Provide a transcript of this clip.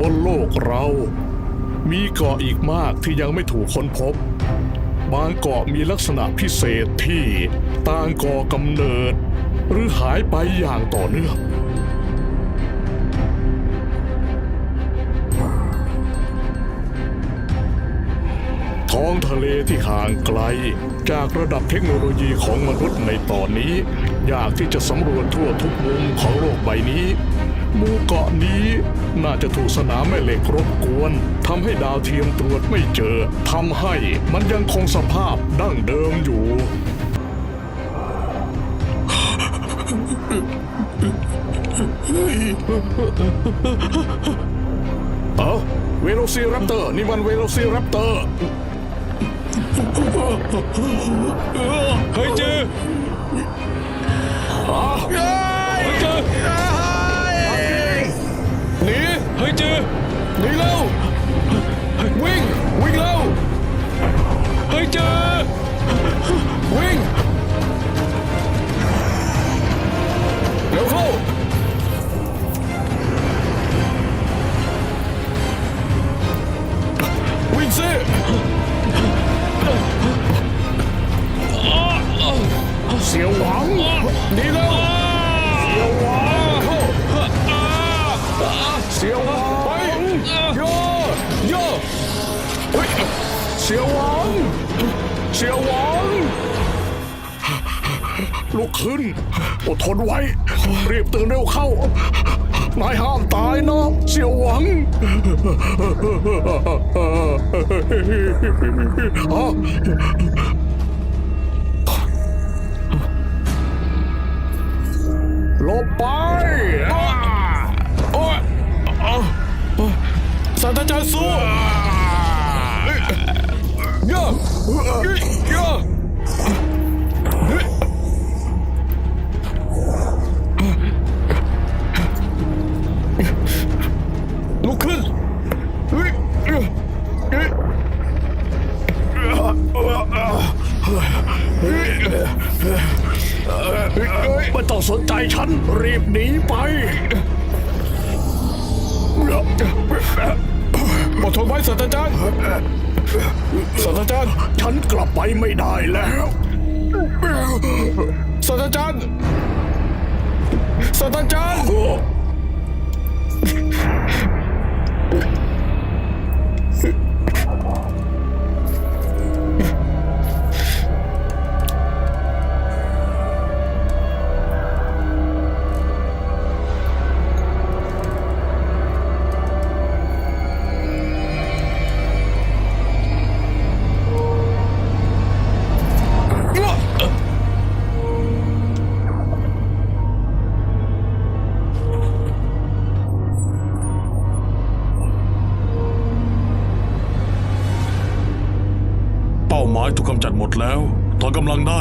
บนโลกเรา มีเกาะอีกมากที่ยังไม่ถูกค้นพบ บางเกาะมีลักษณะพิเศษที่ต่างก่อกำเนิด หรือหายไปอย่างต่อเนื่อง ท้องทะเลที่ห่างไกล จากระดับเทคโนโลยีของมนุษย์ในตอนนี้ ยากที่จะสำรวจทั่วทุกมุมของโลกใบนี้หมู่เกาะนี้น่าจะถูกสนามแม่เหล็กรบกวนทำให้ดาวเทียมตรวจไม่เจอทำให้มันยังคงสภาพดั้งเดิมอยู่เอ้าเวโรซีแรปเตอร์ นี่มันเวโรซีแรปเตอร์ เฮ้ยเจอเฮ้ยเจอหนีเฮ้ยเจอหนีเร็ววิ่งวิ่งเร็วเฮ้ยเจอวิ่ง เสียวหวังหนีเร็วเสียวหวังเข้าเสียวหวังไปโยโยเฮ้ยเสียวหวังเสียวหวังลุกขึ้นอดทนไว้รีบตื่นเร็วเข้านายห้ามตายนะเสียวหวังาสู้ยอะเยอะลุกขึ้นไม่ต้องสนใจฉัน รีบหนีไป ทนไว้ศาสตราจารย์ศาสตราจารย์ฉันกลับไปไม่ได้แล้วศาสตราจารย์ศาสตราจารย์ หมายถูกกำจัดหมดแล้ว ถอนกำลังได้